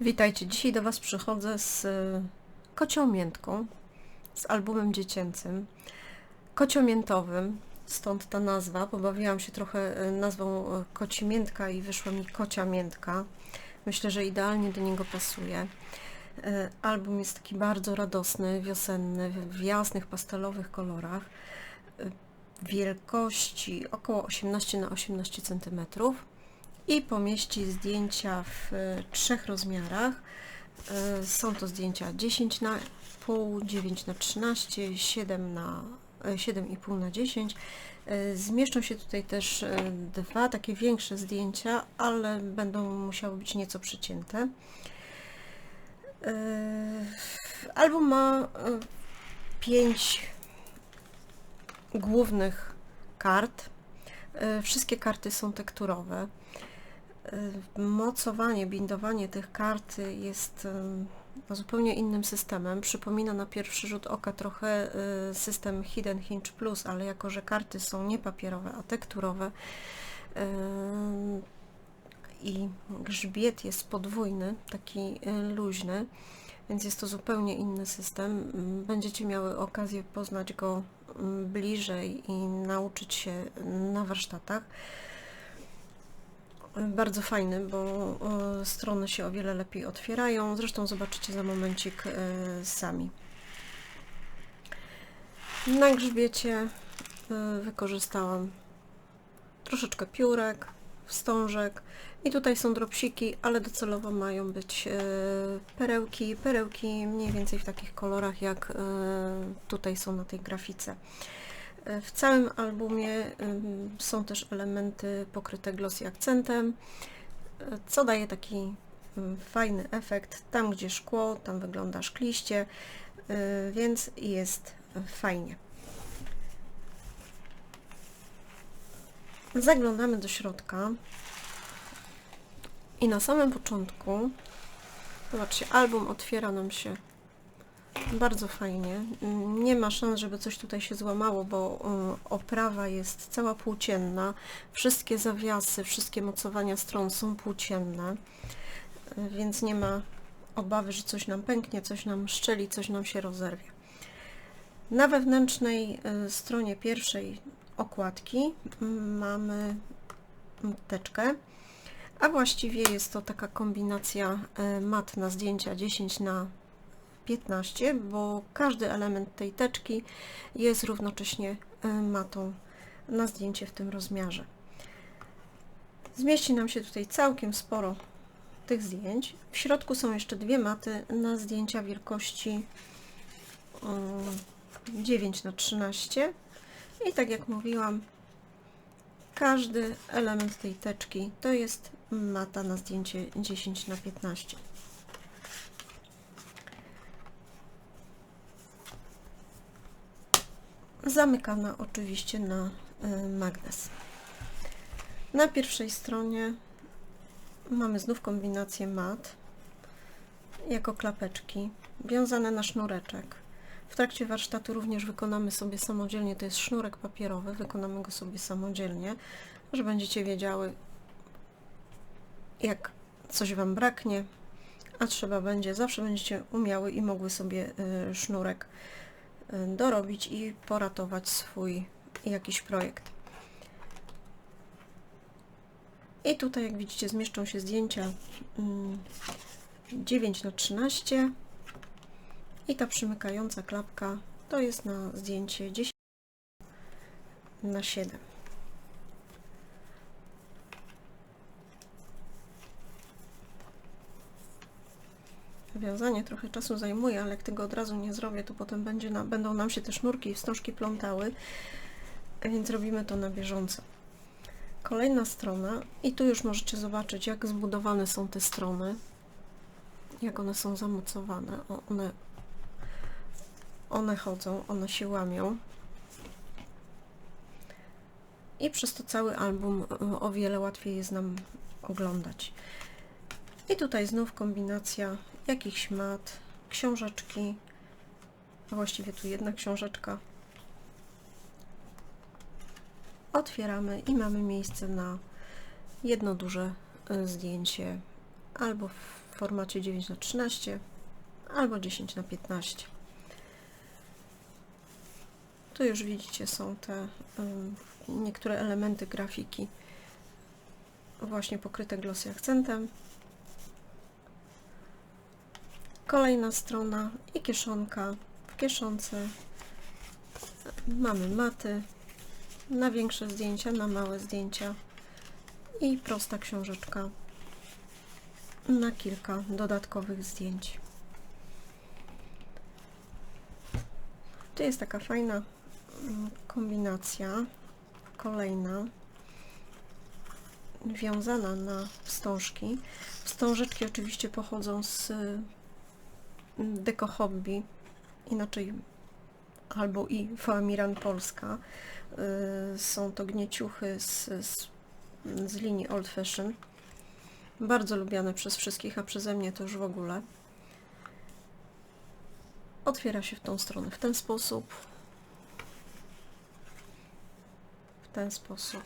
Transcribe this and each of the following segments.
Witajcie, dzisiaj do Was przychodzę z y, kocią miętką, z albumem dziecięcym, kociomiętowym, stąd ta nazwa. Pobawiłam się trochę y, nazwą y, koci miętka i wyszła mi kocia miętka. Myślę, że idealnie do niego pasuje. Album jest taki bardzo radosny, wiosenny, w jasnych, pastelowych kolorach, wielkości około 18 na 18 cm i pomieści zdjęcia w e, trzech rozmiarach. E, Są to zdjęcia 10 na pół, 9 na 13, 7 na e, 7,5 na 10. E, Zmieszczą się tutaj też e, dwa takie większe zdjęcia, ale będą musiały być nieco przycięte. E, Album ma e, pięć głównych kart. E, Wszystkie karty są tekturowe. Y, mocowanie, bindowanie tych kart jest ym, no, zupełnie innym systemem. Przypomina na pierwszy rzut oka trochę y, system Hidden Hinge Plus, ale jako, że karty są nie papierowe, a tekturowe i grzbiet jest podwójny, taki y, luźny, więc jest to zupełnie inny system. Ym, Będziecie miały okazję poznać go ym, bliżej i nauczyć się na warsztatach bardzo fajny, bo e, strony się o wiele lepiej otwierają. Zresztą zobaczycie za momencik e, sami. Na grzbiecie e, wykorzystałam troszeczkę piórek, wstążek i tutaj są dropsiki, ale docelowo mają być perełki, perełki mniej więcej w takich kolorach jak tutaj są na tej grafice. E, W całym albumie są też elementy pokryte glossy akcentem, e, co daje taki fajny efekt. Tam, gdzie szkło, tam wygląda szkliście, y, więc jest fajnie. Zaglądamy do środka i na samym początku, zobaczcie, album otwiera nam się bardzo fajnie. Nie ma szans, żeby coś tutaj się złamało, bo y, oprawa jest cała płócienna. Wszystkie zawiasy, wszystkie mocowania stron są płócienne, y, więc nie ma obawy, że coś nam pęknie, coś nam szczeli, coś nam się rozerwie. Na wewnętrznej y, stronie pierwszej okładki mm, mamy teczkę, a właściwie jest to taka kombinacja mat na zdjęcia 10 na 15, bo każdy element tej teczki jest równocześnie y, matą na zdjęcie w tym rozmiarze. Zmieści nam się tutaj całkiem sporo tych zdjęć. W środku są jeszcze dwie maty na zdjęcia wielkości y, 9 na 13 i tak jak mówiłam, każdy element tej teczki to jest mata na zdjęcie 10 na 15. zamykana oczywiście na y, magnes. Na pierwszej stronie mamy znów kombinację mat jako klapeczki wiązane na sznureczek. W trakcie warsztatu również wykonamy sobie samodzielnie, to jest sznurek papierowy, wykonamy go sobie samodzielnie, że będziecie wiedziały jak coś Wam braknie, a trzeba będzie, zawsze będziecie umiały i mogły sobie y, sznurek dorobić i poratować swój jakiś projekt. I tutaj, jak widzicie, zmieszczą się zdjęcia mm, 9 na 13 i ta przymykająca klapka to jest na zdjęcie 10 na 7. Wiązanie trochę czasu zajmuje, ale jak tego od razu nie zrobię, to potem będzie na, będą nam się te sznurki i wstążki plątały, więc robimy to na bieżąco. Kolejna strona i tu już możecie zobaczyć, jak zbudowane są te strony, jak one są zamocowane. O, one, one chodzą, one się łamią. I przez to cały album y, o wiele łatwiej jest nam oglądać. I tutaj znów kombinacja jakichś mat, książeczki, a właściwie tu jedna książeczka. Otwieramy i mamy miejsce na jedno duże y, zdjęcie albo w formacie 9 na 13 albo 10 na 15 Tu już widzicie są te ym, niektóre elementy grafiki właśnie pokryte glossy akcentem. Kolejna strona i kieszonka. W kieszonce mamy maty na większe zdjęcia, na małe zdjęcia i prosta książeczka na kilka dodatkowych zdjęć. Tu jest taka fajna mm, kombinacja, kolejna, wiązana na wstążki. Wstążeczki oczywiście pochodzą z Deco Hobby, inaczej albo i Foamiran Polska. Y, Są to gnieciuchy z, z, z linii Old Fashion. Bardzo lubiane przez wszystkich, a przeze mnie to już w ogóle. Otwiera się w tą stronę w ten sposób. W ten sposób.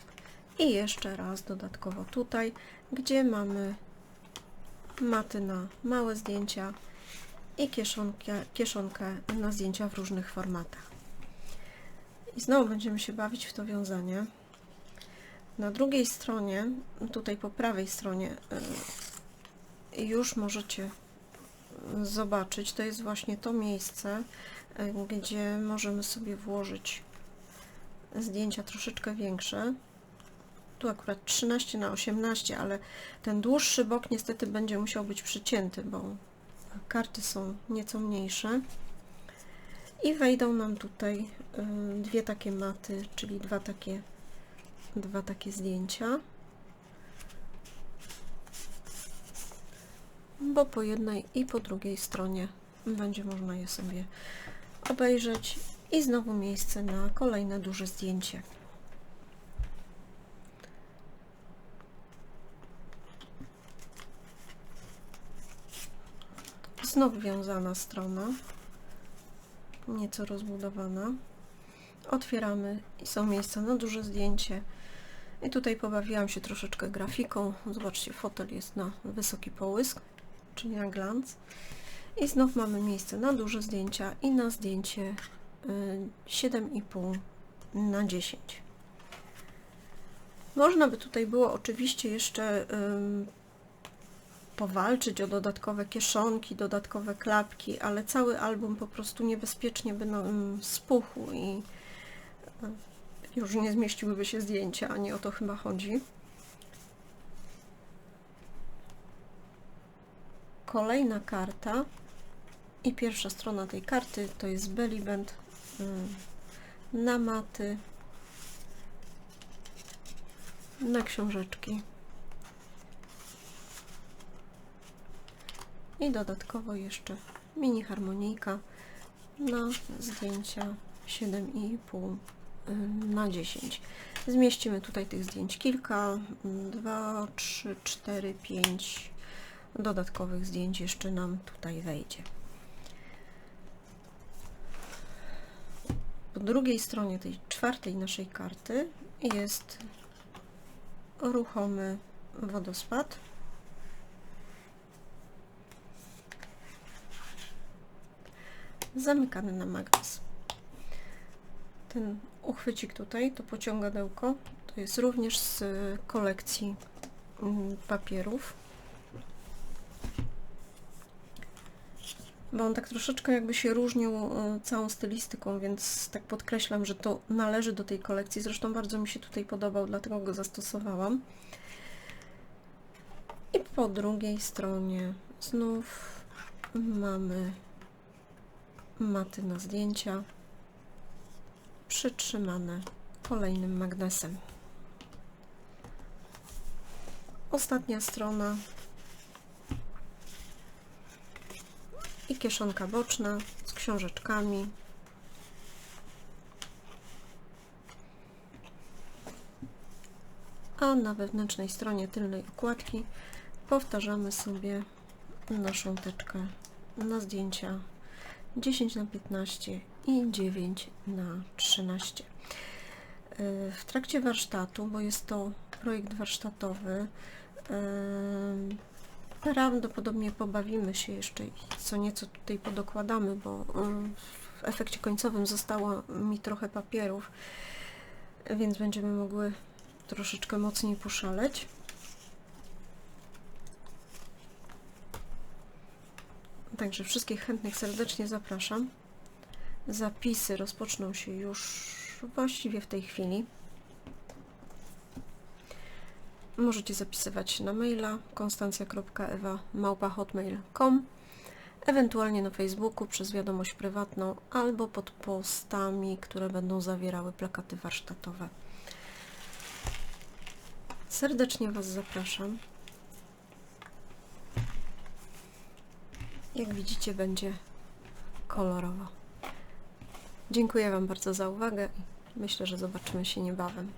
I jeszcze raz dodatkowo tutaj, gdzie mamy maty na małe zdjęcia i kieszonkę, kieszonkę na zdjęcia w różnych formatach. I znowu będziemy się bawić w to wiązanie. Na drugiej stronie, tutaj po prawej stronie, y, już możecie zobaczyć, to jest właśnie to miejsce, y, gdzie możemy sobie włożyć zdjęcia troszeczkę większe. Tu akurat 13 na 18, ale ten dłuższy bok niestety będzie musiał być przycięty, bo karty są nieco mniejsze. I wejdą nam tutaj y, dwie takie maty, czyli dwa takie, dwa takie zdjęcia. Bo po jednej i po drugiej stronie będzie można je sobie obejrzeć i znowu miejsce na kolejne duże zdjęcie. Znów wiązana strona, nieco rozbudowana. Otwieramy i są miejsca na duże zdjęcie. I tutaj pobawiłam się troszeczkę grafiką. Zobaczcie, fotel jest na wysoki połysk, czyli na glans. I znów mamy miejsce na duże zdjęcia i na zdjęcie y, 7,5 na 10. Można by tutaj było oczywiście jeszcze powalczyć o dodatkowe kieszonki, dodatkowe klapki, ale cały album po prostu niebezpiecznie by nam spuchł i e, już nie zmieściłyby się zdjęcia, a nie o to chyba chodzi. Kolejna karta i pierwsza strona tej karty to jest belly band y, na maty, na książeczki. I dodatkowo jeszcze mini harmonijka na zdjęcia 7,5 na 10. Zmieścimy tutaj tych zdjęć kilka, 2, 3, 4, 5 dodatkowych zdjęć jeszcze nam tutaj wejdzie. Po drugiej stronie tej czwartej naszej karty jest ruchomy wodospad. Zamykany na magnes. Ten uchwycik tutaj, to pociągadełko, to jest również z kolekcji mm, papierów. Bo on tak troszeczkę jakby się różnił e, całą stylistyką, więc tak podkreślam, że to należy do tej kolekcji. Zresztą bardzo mi się tutaj podobał, dlatego go zastosowałam. I po drugiej stronie znów mamy maty na zdjęcia przytrzymane kolejnym magnesem. Ostatnia strona i kieszonka boczna z książeczkami. A na wewnętrznej stronie tylnej okładki powtarzamy sobie naszą teczkę na zdjęcia 10 na 15 i 9 na 13. Y, w trakcie warsztatu, bo jest to projekt warsztatowy, Prawdopodobnie pobawimy się jeszcze i co nieco tutaj podokładamy, bo w efekcie końcowym zostało mi trochę papierów, więc będziemy mogły troszeczkę mocniej poszaleć. Także wszystkich chętnych serdecznie zapraszam. Zapisy rozpoczną się już właściwie w tej chwili. Możecie zapisywać na maila konstancja.ewa.hotmail.com ewentualnie na Facebooku przez wiadomość prywatną albo pod postami, które będą zawierały plakaty warsztatowe. Serdecznie Was zapraszam. Jak widzicie, będzie kolorowo. Dziękuję Wam bardzo za uwagę myślę, że zobaczymy się niebawem.